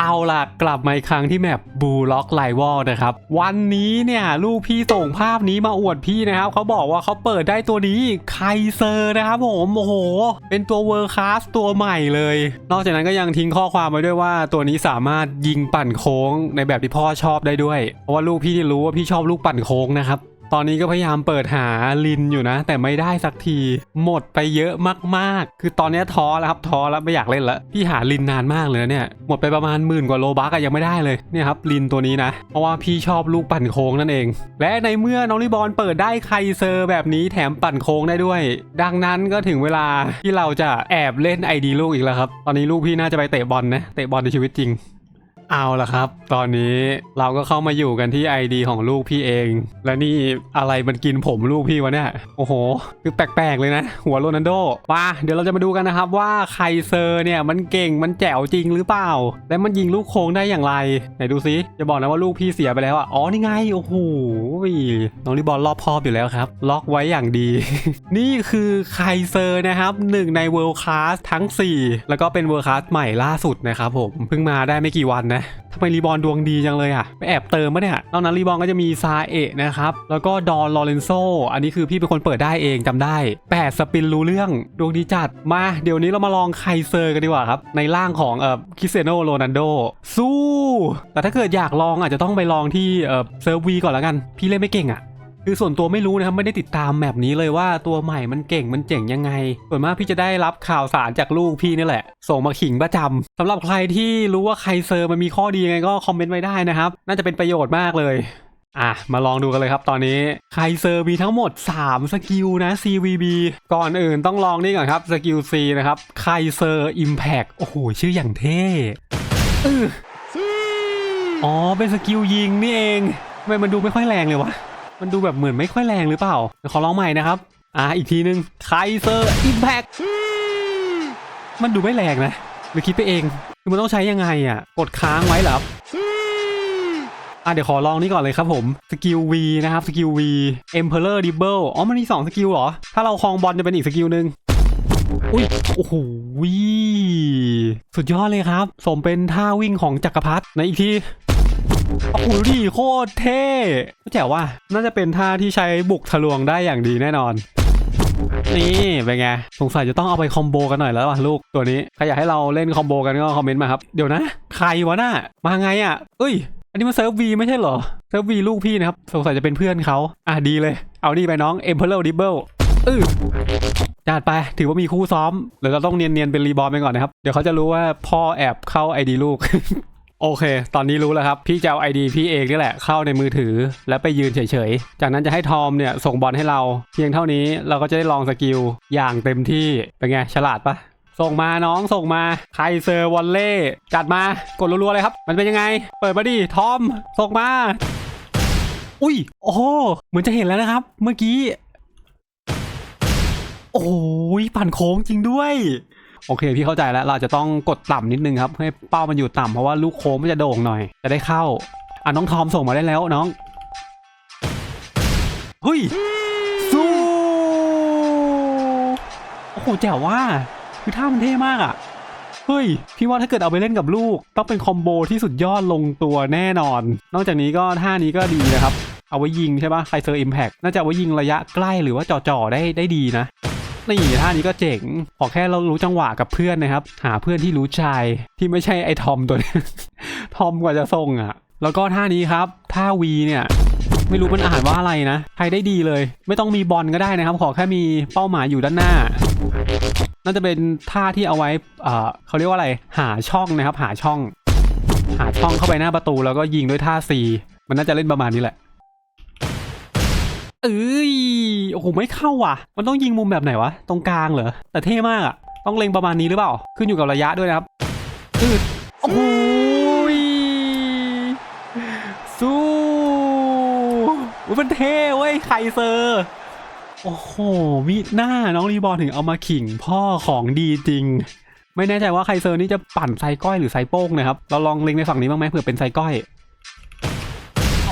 เอาล่ะกลับมาอีกครั้งที่แมปบูล็อกไลวอลนะครับ วันนี้เนี่ยลูกพี่ส่งภาพนี้มาอวดพี่นะครับเขาบอกว่าเขาเปิดได้ตัวนี้ไคเซอร์นะครับผมโอ้โห เป็นตัวเวอร์คลาสตัวใหม่เลย นอกจากนั้นก็ยังทิ้งข้อความไว้ด้วยว่าตัวนี้สามารถยิงปั่นโค้งในแบบที่พ่อชอบได้ด้วย เพราะว่าลูกพี่ที่รู้ว่าพี่ชอบลูกปั่นโค้งนะครับ ตอนนี้ก็พยายามเปิดหาลินอยู่นะ แต่ไม่ได้สักที หมดไปเยอะมากๆ คือตอนนี้ท้อแล้วครับท้อแล้วไม่อยากเล่นล้วพี่หาลินนานมากเลยเนี่ยหมดไปประมาณหมื่นกว่าโลบักอะยังไม่ได้เลยเนี่ยครับลินตัวนี้นะ เพราะว่าพี่ชอบลูกปั่นโค้งนั่นเอง และในเมื่อน้องลิบอลเปิดได้ไคเซอร์แบบนี้แถมปั่นโค้งได้ด้วย ดังนั้นก็ถึงเวลาที่เราจะแอบเล่นไอดีลูกอีกแล้วครับตอนนี้ลูกพี่น่าจะไปเตะบอลนะเตะบอลในชีวิตจริง เอาละครับ ตอนนี้เราก็เข้ามาอยู่กันที่ ID ของลูกพี่เอง และนี่อะไรมันกินผมลูกพี่วะเนี่ย โอ้โห คือแปลกๆเลยนะ หัวโรนัลโดมาเดี๋ยวเราจะมาดูกันนะครับว่าไคเซอร์เนี่ยมันเก่งมันแจ๋วจริงหรือเปล่า และมันยิงลูกโค้งได้อย่างไร ไหนดูซิจะบอกนะว่าลูกพี่เสียไปแล้วอะ อ๋อนี่ไง โอ้โห น้องลิบอลรอบคอบอยู่แล้วครับ ล็อกไว้อย่างดี นี่คือไคเซอร์นะครับหนึ่งใน World Class ทั้ง 4 แล้วก็เป็น World Class ใหม่ล่าสุดนะครับผม เพิ่งมาได้ไม่กี่วันนะทำไมรีบอลดวงดีจังเลยอะไปแอบเติมมะเนี่ยนอกนั้นรีบอลก็จะมีซาเอะนะครับ แล้วก็ดอนลอเรนโซ อันนี้คือพี่เป็นคนเปิดได้เองจำได้ 8 สปินรู้เรื่องดวงดีจัดมา เดี๋ยวนี้เรามาลองไคเซอร์กันดีกว่าครับ ในร่างของเอ่อคริสเตียโนโรนันโดสู้ แต่ถ้าเกิดอยากลองอาจจะต้องไปลองที่เอ่อเซิร์ฟวีก่อนแล้วกัน พี่เล่นไม่เก่งอะ คือส่วนตัวไม่รู้นะครับไม่ได้ติดตามแมปนี้เลยว่าตัวใหม่มันเก่งมันเจ๋งยังไง ส่วนมากพี่จะได้รับข่าวสารจากลูกพี่นี่แหละ ส่งมาขิงประจำสำหรับใครที่รู้ว่าใครเซอร์มันมีข้อดียังไงก็คอมเมนต์ไว้ได้นะครับ น่าจะเป็นประโยชน์มากเลยอะ มาลองดูกันเลยครับตอนนี้ไคเซอร์มีทั้งหมด 3 สกิลนะ CVB ก่อนอื่นต้องลองนี่ก่อนครับ สกิล C นะครับไคเซอร์ Impact โอ้โห ชื่ออย่างเท่อื้ออ๋อ เป็นสกิลยิงนี่เองทำไมมันดูไม่ค่อยแรงเลยวะ มันดูแบบเหมือนไม่ค่อยแรงหรือเปล่าเดี๋ยวขอลองใหม่นะครับ อ่าอีกทีนึงไคเซอร์อิมแพคมันดูไม่แรงนะหรือคิดไปเองคือมันต้องใช้ยังไงอะ กดค้างไว้เหรอครับอะเดี๋ยวขอลองนี่ก่อนเลยครับผม สกิล V นะครับ สกิล V Emperor Dibble อ๋อ มันมี 2 สกิลเหรอ ถ้าเราคลองบอลจะเป็นอีกสกิลหนึ่งอุ้ย โอ้โหวิสุดยอดเลยครับ สมเป็นท่าวิ่งของจักรพรรดิในอีกที โอ้โหดิโคตรเท่แจ๋วว่าน่าจะเป็นท่าที่ใช้บุกทะลวงได้อย่างดีแน่นอน นี่เป็นไง สงสัยจะต้องเอาไปคอมโบกันหน่อยแล้วว่ะลูกตัวนี้ ใครอยากให้เราเล่นคอมโบกันก็คอมเมนต์มาครับ เดี๋ยวนะ ใครวะน่ะ มาไงอะ เอ้ย อันนี้มันเซิร์ฟวีไม่ใช่เหรอ เซิร์ฟวีลูกพี่นะครับ สงสัยจะเป็นเพื่อนเขาอะดีเลย เอานี่ไปน้อง Emperor Dribble อื้อจัดไปถือว่ามีคู่ซ้อมเดี๋ยวเราต้องเนียนๆเป็นรีบอลไปก่อนนะครับ เดี๋ยวเขาจะรู้ว่าพ่อแอบเข้าไอดีลูก โอเค ตอนนี้รู้แล้วครับ พี่จะเอาไอดีพี่เองนี่แหละเข้าในมือถือ แล้วไปยืนเฉยๆ จากนั้นจะให้ทอมเนี่ยส่งบอลให้เรา เพียงเท่านี้เราก็จะได้ลองสกิลอย่างเต็มที่ เป็นไง ฉลาดปะส่งมาน้องส่งมาไครเซอร์วอลเล่จัดมากดรัวๆเลยครับ มันเป็นยังไง เปิดมาดิทอมส่งมา อุ้ยโอ้เหมือนจะเห็นแล้วนะครับ เมื่อกี้ โอ้ยปั่นโค้งจริงด้วย โอเค พี่เข้าใจแล้วเราจะต้องกดต่ำนิดนึงครับ ให้เป้ามันอยู่ต่ำเพราะว่าลูกโค้งมันจะโด่งหน่อย จะได้เข้าอะน้องทอมส่งมาได้แล้วน้องเฮ้ยสู้โอ้โหแจ๋วว่าคือท่ามันเท่มากอะเฮ้ย พี่ว่าถ้าเกิดเอาไปเล่นกับลูก ต้องเป็นคอมโบที่สุดยอดลงตัวแน่นอน นอกจากนี้ก็ท่านี้ก็ดีนะครับ เอาไว้ยิงใช่ปะไคเซอร์อิมแพกน่าจะเอาไว้ยิงระยะใกล้หรือว่าจ่อๆได้ได้ดีนะ นี่ท่านี้ก็เจ๋งขอแค่เรารู้จังหวะกับเพื่อนนะครับ หาเพื่อนที่รู้ใจที่ไม่ใช่ไอ้ทอมตัวนี้ทอมกว่าจะส่งอะ แล้วก็ท่านี้ครับท่าวีเนี่ยไม่รู้มันอ่านว่าอะไรนะใครได้ดีเลย ไม่ต้องมีบอลก็ได้นะครับ ขอแค่มีเป้าหมายอยู่ด้านหน้า น่าจะเป็นท่าที่เอาไว้เอ่อเขาเรียกว่าอะไร หาช่องนะครับ หาช่อง หาช่องเข้าไปหน้าประตูแล้วก็ยิงด้วยท่า C มันน่าจะเล่นประมาณนี้แหละ เอ้ยโอ้โหไม่เข้าว่ะ มันต้องยิงมุมแบบไหนวะ ตรงกลางเหรอ แต่เท่มากอะต้องเล็งประมาณนี้หรือเปล่า ขึ้นอยู่กับระยะด้วยนะครับอืดโอ้โหยสู้มันเท่เว้ยไคเซอร์โอ้โหมีหน้าน้องรีบอลถึงเอามาขิงพ่อของดีจริง ไม่แน่ใจว่าไคเซอร์นี่จะปั่นไซก้อยหรือไซโป้งนะครับ เราลองเล็งในฝั่งนี้บ้างไหมเผื่อเป็นไซก้อย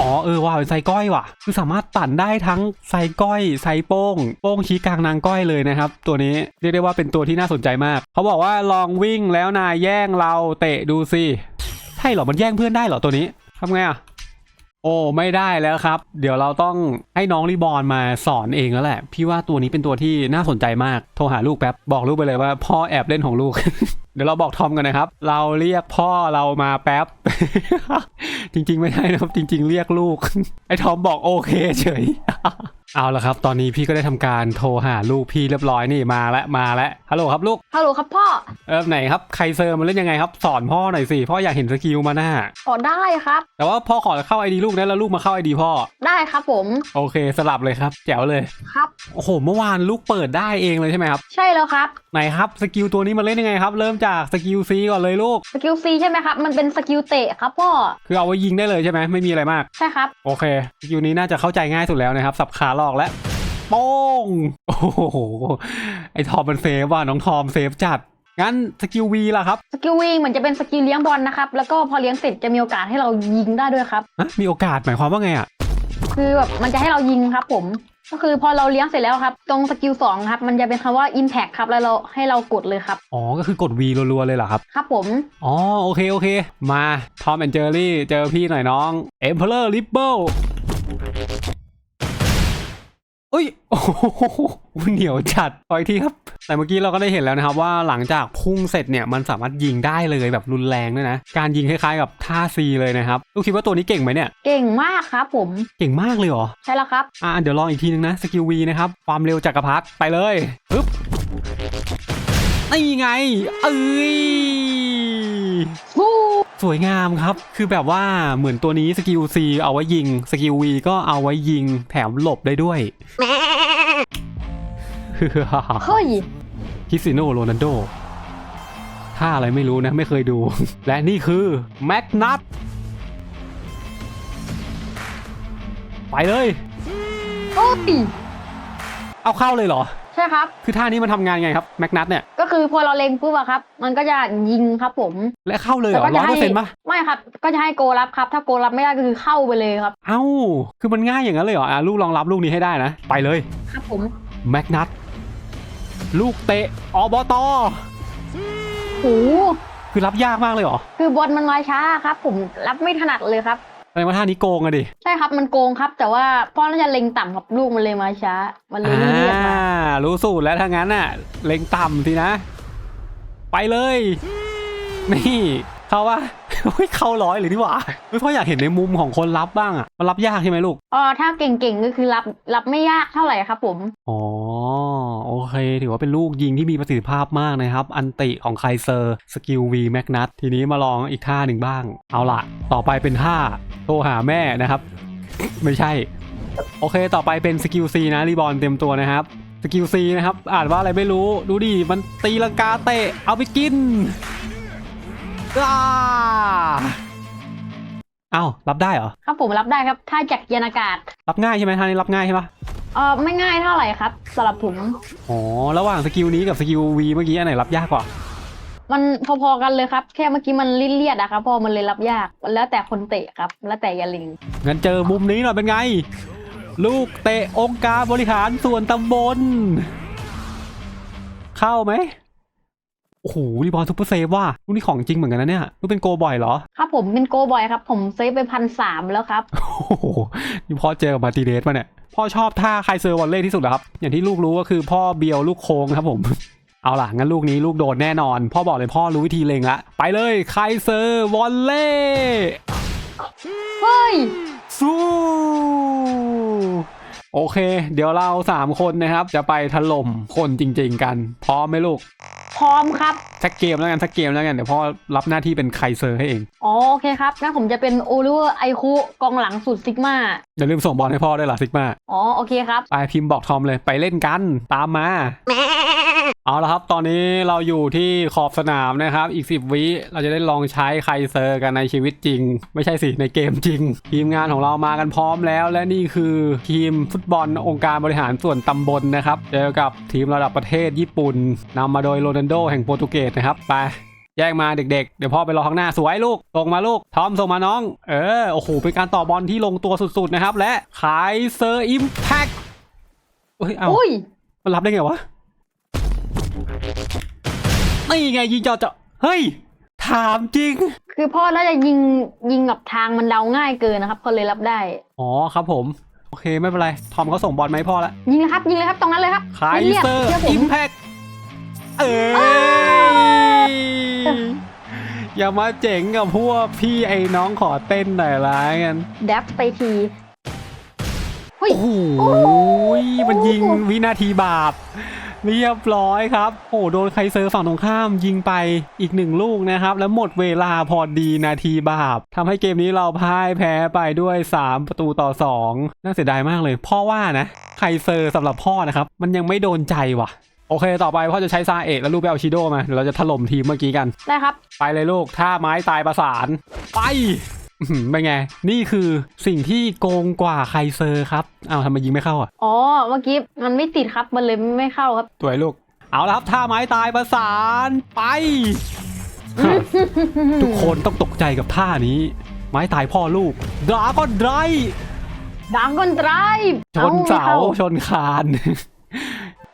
อ๋อเออว่าเป็นไซก้อยว่ะ คือสามารถตัดได้ทั้งไซก้อยไซโป้ง โป้งชี้กลางนางก้อยเลยนะครับ ตัวนี้เรียกได้ว่าเป็นตัวที่น่าสนใจมาก เขาบอกว่าลองวิ่งแล้วนายแย่งเราเตะดูสิใช่เหรอมันแย่งเพื่อนได้เหรอตัวนี้ทำไงอะ โอ้ไม่ได้แล้วครับ เดี๋ยวเราต้องให้น้องรีบอนมาสอนเองแล้วแหละ พี่ว่าตัวนี้เป็นตัวที่น่าสนใจมากโทรหาลูกแป๊บบอกลูกไปเลยว่าพ่อแอบเล่นของลูก เดี๋ยวเราบอกทอมกันนะครับ เราเรียกพ่อเรามาแป๊บ จริง ๆ ไม่ได้นะครับ จริง ๆ เรียกลูก ไอ้ทอมบอกโอเคเฉย เอาละครับ ตอนนี้พี่ก็ได้ทำการโทรหาลูกพี่เรียบร้อยนี่มาแล้วมาแล้วฮัลโหลครับลูกฮัลโหลครับพ่อเออไหนครับใครเซอร์มันเล่นยังไงครับสอนพ่อหน่อยสิพ่ออยากเห็นสกิลมาหน้าขอได้ครับ แต่ว่าพ่อขอเข้าไอดีลูกนะแล้วลูกมาเข้าไอดีพ่อได้ครับผม โอเคสลับเลยครับแจ๋วเลยครับโอ้โหเมื่อวานลูกเปิดได้เองเลยใช่ไหมครับใช่แล้วครับไหนครับสกิลตัวนี้มันเล่นยังไงครับ เริ่มจากสกิลซีก่อนเลยลูกสกิลซีใช่ไหมครับมันเป็นสกิลเตะครับพ่อคือเอาไว้ยิงได้เลยใช่ไหมไม่มีอะไรมากใช่ครับโอเคสกิลนี้น่าจะเข้าใจง่ายสุดแล้วนะครับสับขาหลอกแล้วโป้งโอ้โห ไอทอมมันเซฟว่ะน้องทอมเซฟจัด งั้นสกิลวีล่ะครับ สกิลวิ่งเหมือนจะเป็นสกิลเลี้ยงบอลนะครับ แล้วก็พอเลี้ยงเสร็จจะมีโอกาสให้เรายิงได้ด้วยครับ ฮะมีโอกาสหมายความว่าไงอะ คือแบบมันจะให้เรายิงครับ ผม ก็คือพอเราเลี้ยงเสร็จแล้วครับ ตรงสกิลสองครับ มันจะเป็นคำว่า impact ครับ แล้วเราให้เรากดเลยครับ อ๋อ ก็คือกด V รัวๆเลยเหรอครับ ครับผม อ๋อ โอเค โอเค มาทอมแอนเจอรี่เจอพี่หน่อยน้อง Emperor Ripple เอ้ ย โอ้โหเหนียวจัดปล่อยทีครับ แต่เมื่อกี้เราก็ได้เห็นแล้วนะครับว่าหลังจากพุ่งเสร็จเนี่ยมันสามารถยิงได้เลยแบบรุนแรงด้วยนะ การยิงคล้ายๆกับท่าซีเลยนะครับลูกคิดว่าตัวนี้เก่งไหมเนี่ย เก่งมากครับผม เก่งมากเลยเหรอ ใช่แล้วครับ อ่าเดี๋ยวลองอีกทีนึงนะ สกิลวีนะครับ ความเร็วจักรพรรดิไปเลยปึ๊บนี่ไง เอ้ยวู้ สวยงามครับ คือแบบว่าเหมือนตัวนี้สกิล C เอาไว้ยิง สกิล V ก็เอาไว้ยิง แถมหลบได้ด้วยเฮ้ยคริสติโนโรนัลโดท่าอะไรไม่รู้นะ ไม่เคยดู และนี่คือแม็กนัทไปเลยเฮ้ยเอาเข้าเลยเหรอใช่ครับ คือท่านี้มันทำงานไงครับแม็กนัทเนี่ยก็คือพอเราเล็งปุ๊บอะครับ มันก็จะยิงครับผม และเข้าเลยเหรอก็ร้จะอยเปอร์เซ็นต์ปะไม่ครับ ก็จะให้โกรับครับ ถ้าโกรับไม่ได้ก็คือเข้าไปเลยครับ เอ้า คือมันง่ายอย่างนั้นเลยเหรออะลูกลองรับลูกนี้ให้ได้นะ ไปเลยครับผมแม็กนัทลูกเตะอบตโอ้โหคือรับยากมากเลยเหรอคือบอลมันมาช้าครับ ผมรับไม่ถนัดเลยครับ แสดงว่าท่านี้โกงอะดิ ใช่ครับมันโกงครับ แต่ว่าพ่อน่าจะเล็งต่ำกับลูกมันเลยมาช้า มันเลยไม่เรียกมาอ่ารู้สูตรแล้วถ้างั้นน่ะ เล็งต่ำสินะ ไปเลย นี่ เขาว่า เฮ้ยเข้าร้อยเลยนี่หว่าเฮ้ยพ่ออยากเห็นในมุมของคนรับบ้างอะมันรับยากใช่ไหมลูกอ๋อถ้าเก่งๆก็คือรับรับไม่ยากเท่าไหร่ครับผมอ๋อโอเค ถือว่าเป็นลูกยิงที่มีประสิทธิภาพมากนะครับ อันติของไคเซอร์สกิลวีแมกนัททีนี้มาลองอีกท่าหนึ่งบ้าง เอาล่ะต่อไปเป็นท่าโทรหาแม่นะครับ ไม่ใช่ โอเค ต่อไปเป็นสกิลซีนะรีบอลเต็มตัวนะครับสกิลซีนะครับ อ่านว่าอะไรไม่รู้ ดูดิ มันตีลังกาเตะ เอาไปกิน อ้าเอ้ารับได้เหรอ ครับผมรับได้ครับ ถ้าจากยานอากาศรับง่ายใช่ไหมท่านี้รับง่ายใช่ปะเออไม่ง่ายเท่าไหร่ครับสำหรับผมอ๋อ ระหว่างสกิลนี้กับสกิลวีเมื่อกี้อันไหนรับยากกว่า มันพอๆกันเลยครับ แค่เมื่อกี้มันเลียดๆอะครับ พอมันเลยรับยาก แล้วแต่คนเตะครับ แล้วแต่อยาลิง งั้นเจอมุมนี้หน่อยเป็นไง ลูกเตะองค์การบริหารส่วนตำบล เข้าไหม โอ้โหรีบอลซุปเปอร์เซฟว่าลูกนี้ของจริงเหมือนกันนะเนี่ยลูกเป็นโกบ่อยเหรอ ครับผมเป็นโกบอยครับ ผมเซฟไปพันสามแล้วครับ โอ้โหนี่พ่อเจอกับมาร์ติเดสมาเนี่ย พ่อชอบท่าใครเซอร์วอลเล่ที่สุดเหรอครับ อย่างที่ลูกรู้ก็คือพ่อเบียวลูกโค้งครับผมเอาล่ะ งั้นลูกนี้ลูกโดนแน่นอน พ่อบอกเลยพ่อรู้วิธีเล็งละ ไปเลยใครเซอร์วอลเล่เฮ้ยสู้โอเค เดี๋ยวเราสามคนนะครับ จะไปถล่มคนจริง ๆ กัน พร้อมไหมลูก พร้อมครับสักเกมแล้วกันสักเกมแล้วกันเดี๋ยวพ่อรับหน้าที่เป็นไคเซอร์ให้เองอ๋อโอเคครับงั้นผมจะเป็นโอลิเวอร์ไอคุกองหลังสุดซิกมาอย่าลืมส่งบอลให้พ่อด้วยล่ะซิกมาอ๋อโอเคครับไปพิมพ์บอกทอมเลยไปเล่นกันตามมา เอาละครับ ตอนนี้เราอยู่ที่ขอบสนามนะครับ อีก 10 วิเราจะได้ลองใช้ไคเซอร์กันในชีวิตจริง ไม่ใช่สิ ในเกมจริง ทีมงานของเรามากันพร้อมแล้ว และนี่คือทีมฟุตบอลองค์การบริหารส่วนตำบลนะครับเจอกับทีมระดับประเทศญี่ปุ่นนำมาโดยโรนัลโดแห่งโปรตุเกสนะครับ ไปแยกมาเด็กๆ เดี๋ยวพ่อไปรอข้างหน้าสวยลูก ส่งมาลูก ทอมส่งมาน้อง เออ โอ้โห เป็นการต่อบอลที่ลงตัวสุดๆนะครับ และไคเซอร์อิมแพคเฮ้ย เอาอุ้ยมันรับได้ไงวะ นี่ไงยิงเจาะเจาะเฮ้ย ถามจริง คือพ่อน่าจะยิงยิงกับทางมันเดาง่ายเกินนะครับเขาเลยรับได้ อ๋อครับผม โอเคไม่เป็นไร ทอมเขาส่งบอลมาให้พ่อแล้วยิงเลยครับยิงเลยครับตรงนั้นเลยครับไคเซอร์เรียบๆชื่อิผมมแพคเอ้ยอย่ามาเจ๋งกับพวกพี่ไอ้น้องขอเต้นหน่อยละกันแดบไปทีเฮ้ยโอ้โหมันยิงวินาทีบาป เรียบร้อยครับโอ้โดนไคเซอร์ฝั่งตรงข้ามยิงไปอีกหนึ่งลูกนะครับ แล้วหมดเวลาพอดีนาทีบาปทำให้เกมนี้เราพ่ายแพ้ไปด้วย 3 ประตูต่อ 2 น่าเสียดายมากเลยพ่อว่านะไคเซอร์สำหรับพ่อนะครับ มันยังไม่โดนใจว่ะ โอเค ต่อไปพ่อจะใช้ซาเอะแล้วลูกไปเอาชิโดมาเดี๋ยวเราจะถล่มทีมเมื่อกี้กันได้ครับ ไปเลยลูกท่าไม้ตายประสาน ไปอื้อหือ เป็นไง นี่คือสิ่งที่โกงกว่าไคเซอร์ครับอ้าวทำไมยิงไม่เข้าอะ อ๋อ เมื่อกี้มันไม่ติดครับ มันเลยไม่เข้าครับสวยลูก เอาละครับท่าไม้ตายประสานไป ทุกคนต้องตกใจกับท่านี้ ไม้ตายพ่อลูกดราก้อนไดดังก้นไตรชนเสาชนคาน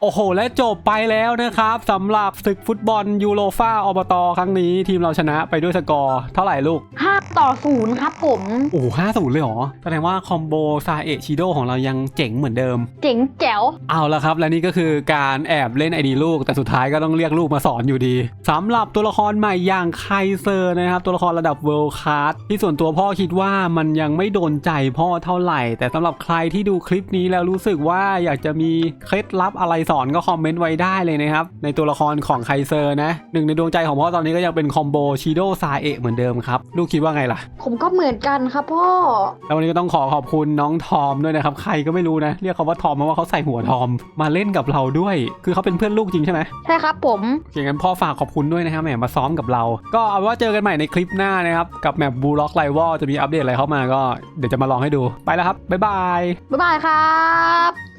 โอ้โห และจบไปแล้วนะครับสำหรับศึกฟุตบอลยูโรฟาอบตครั้งนี้ ทีมเราชนะไปด้วยสกอร์ เท่าไหร่ลูกห้าต่อศูนย์ครับผม โอ้ห้าศูนย์เลยเหรอ แสดงว่าคอมโบซาเอะชิโดของเรายังเจ๋งเหมือนเดิม เจ๋งแจ๋ว เอาละครับ และนี่ก็คือการแอบเล่นไอดีลูก แต่สุดท้ายก็ต้องเรียกลูกมาสอนอยู่ดีสำหรับตัวละครใหม่อย่างไคเซอร์นะครับตัวละครระดับเวิลด์คลาสที่ส่วนตัวพ่อคิดว่ามันยังไม่โดนใจพ่อเท่าไหร่ แต่สำหรับใครที่ดูคลิปนี้แล้วรู้สึกว่าอยากจะมีเคล็ดลับอะไรสอนก็คอมเมนต์ไว้ได้เลยนะครับ ในตัวละครของไคเซอร์นะหนึ่งในดวงใจของพ่อตอนนี้ก็ยังเป็นคอมโบชิโดซาเอะเหมือนเดิมครับ ลูกคิดว่าไงล่ะ ผมก็เหมือนกันครับพ่อ แล้ววันนี้ก็ต้องขอขอบคุณน้องทอมด้วยนะครับ ใครก็ไม่รู้นะ เรียกเขาว่าทอมเพราะว่าเขาใส่หัวทอม มาเล่นกับเราด้วย คือเขาเป็นเพื่อนลูกจริงใช่ไหมใช่ครับผมโอเคงั้นพ่อฝากขอบคุณด้วยนะครับแหมมาซ้อมกับเรา ก็เอาเป็นว่าเจอกันใหม่ในคลิปหน้านะครับกับแมปบูล็อกไลวอจะมีอัปเดตอะไรเข้ามาก็เดี๋ยวจะมาลองให้ดูไปแล้วครับบ๊ายบายบ๊ายบายครับ